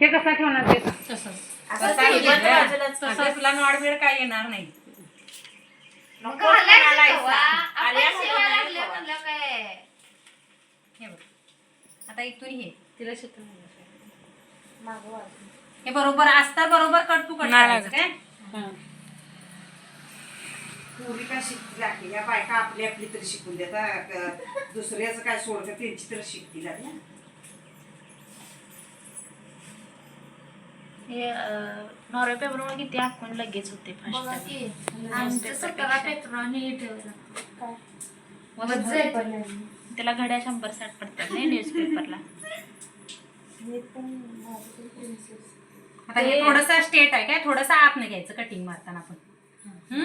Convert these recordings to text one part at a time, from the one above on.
हे कसा ठेवणार ते? ते. बंद बाजूलाच तुला नॉडबीड काय येणार नाही. नको आल्या म्हणून हे बघ. आता इथून हे तिला हे बरोबर असता बरोबर कट टू कट नाही करायचं लागत. काय? हां. पूर्वी काय शिकतील या बायका आपली आपली तरी शिकून देतात. दुसऱ्याचं काय सोडतं त्यांची तर शिकतील आणि. हे नॉर्वे पेपरमध्ये किती आपण लगेच होते त्याला घड्या शंभर साठ पडतात नाही न्यूजपेपरला आता हे थोडस स्टेट आहे काय? थोडस आतनं घ्यायचं कटिंग मारताना आपण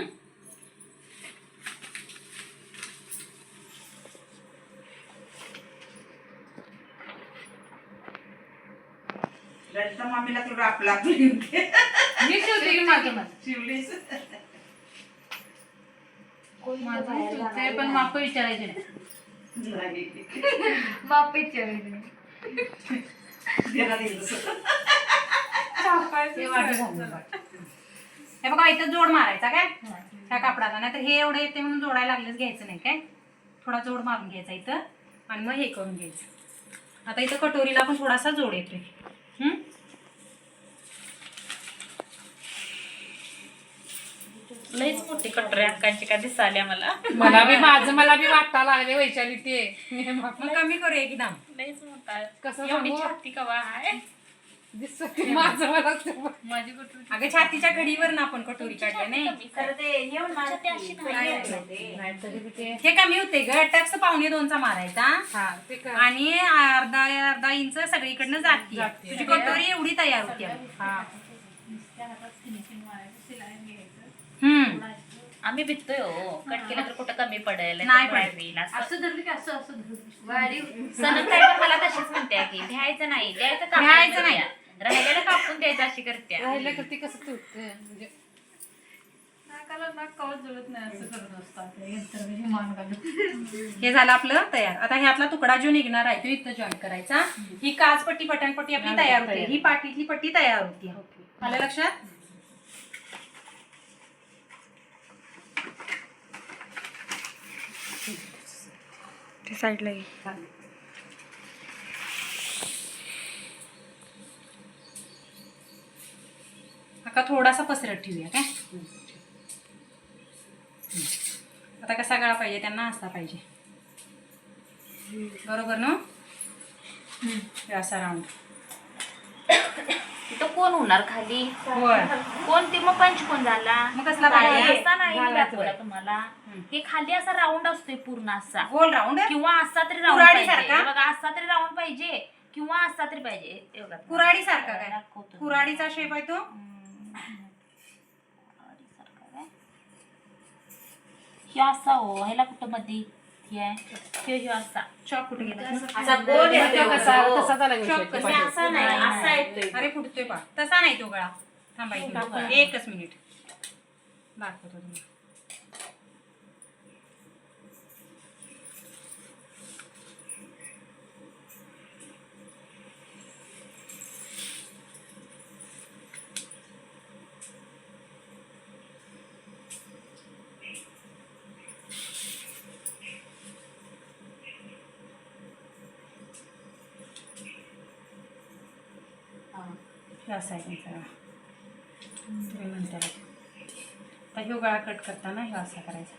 हम्म? ललिता मामीला तेवढं आपलं आपलं येऊन दे. मी शिवते की माझं माझं शिवलीस माझं मी शिवते पण माप विचारायचे नाही नाही. बाप विचारायचं तसं. हे वाटी बघ. हे बघा इथं जोड मारायचा काय ह्या कापडाला नाहीतर हे एवढं येते म्हणून जोडायला लागलंच घ्यायचं नाही काय थोडा जोड मारून घ्यायचा इथं आणि मग हे करून घ्यायचं आता इथं कटोरीला पण थोडासा जोड येतोय हम्म? लईच मोठी कटोरी अक्कांची का दिसाल्या मला. मला बी माझं मला बी वाटता लागले वैशाली ते मग कमी करूया की दाम लईच मोठा. कसं एवढी सांगू? छाती कवा आहे? दिसत माझं मला ते- माझी कटोरी. अगं छातीच्या घडीवर ना आपण कटोरी काढल्या नाही? ते अशी. नाही. हे कमी होते ग. टक्स पावणे दोनचा मारायचा. हा ते आणि अर्धा अर्धा इंच सगळीकडनं जाते. जाते. तुझी कटोरी एवढी तयार होती. हा. हम्म. आम्ही भिजतोय हो. कट केलं तर कुठं कमी पडेल नाही पडेल. असं धरली की असं असं धरली. सनम पण मला तशीच म्हणते की भ्यायचं नाही द्यायचं कापून भ्यायचं नाही. राहिलेलं कापून द्यायचं अशी करते. राहिलं का ती कसं तुटते म्हणजे करत हे झालं आपलं तयार. आता ह्यातला तुकडा जो निघणार आहे तो इथं जॉईन करायचा. ही काच पट्टी पट्टी आपली तयार होते. ही पाठीतली पट्टी तयार होती. आलं लक्षात? ते साईडला आता थोडासा पसरट ठेवूया काय. आता कसा गळा पाहिजे त्यांना असला पाहिजे. बरोबर ना? असा राऊंड तिथं कोण होणार खाली? होय. कोण ते मग पंच कोण झाला. मग कसला? असा नाही मी घालायचं दाखवला तुम्हाला. हे खाली असा राऊंड असतोय पूर्ण असा. गोल राऊंड किंवा असा तरी राऊंड कुऱ्हाडी पाहिजे. सारखा? हे बघा असा तरी राऊंड पाहिजे. किंवा असा तरी पाहिजे. हे बघा. कुऱ्हाडी सारखा काय? दाखवतो. कुऱ्हाडीचा शेप आहे तो? हम्म. कुऱ्हाडीसारखा काय? हे असा हो ह्याला कुठं मध्ये आहे ह्यो असा चॉक कुठे गेला असा गोल येतोय तो कसा. तसा झाला कसा? असा नाही असा येतोय अरे फुटतोय पा तसा नाही तो गळा थांबा एक दाखवा. मिनिट एकच मिनिट दाखवतो हे आहे त्यांचा तुम्ही म्हणता आता ह्यो गळा कट करताना ह्यो असा करायचा.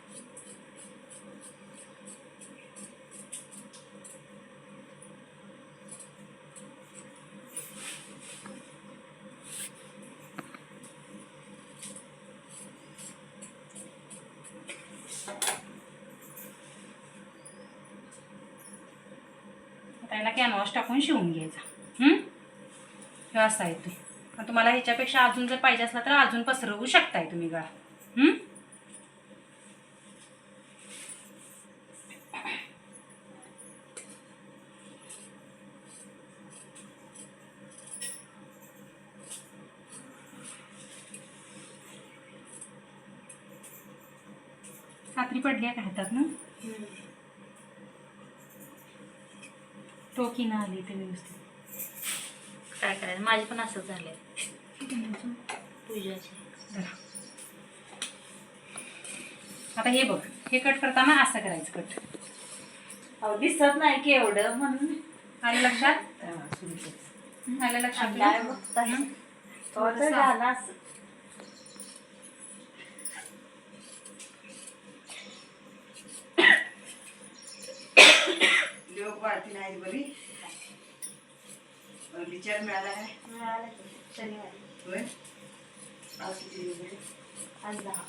आता याला टाकून शिवून घ्यायचा. ह्यो असा येतोय मग तुम्हाला ह्याच्यापेक्षा अजून जर पाहिजे असला तर अजून पसरवू शकताय तुम्ही गळा. हम्म? कात्री पडल्या का हातात ना? टोकी ना आली ते व्यवस्थित. काय करायचं? माझे पण असंच झालंय पूजाचे. आता हे बघ हे कट करताना असं करायचं कट अहो दिसत नाही की एवढं म्हणून. आलं लक्षात. आलं लक्षात काय हं? झालं असं. लोक वाढती नाही बरी विचार मिळाला आहे. मिळालं शनिवारी. होय? आज किती दिवस झाले? आज दहा.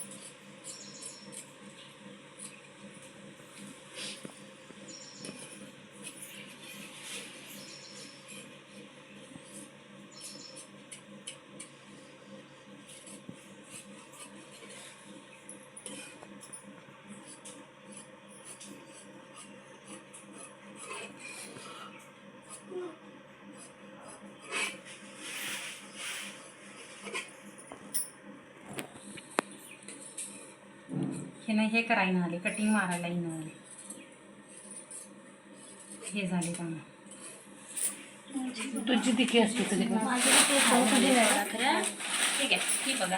हे नाही हे करायला आले कटिंग मारायला येणं आले. हे झाले का तुझी असते खरं ठीक आहे ही बघा.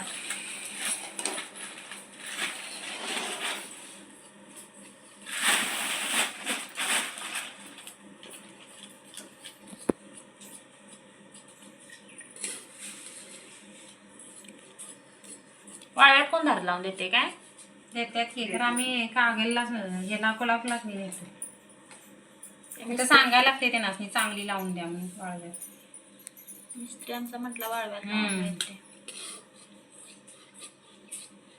कोण धार लावून देते काय? देतात की तर आम्ही कागललाच याला कोल्हापूरलाच नाही देतो मी तर सांगायला लागते ते नाचणी चांगली लावून द्या म्हणून वाळव्यात. मिस्त्र्यांचा म्हटलं वाळव्यात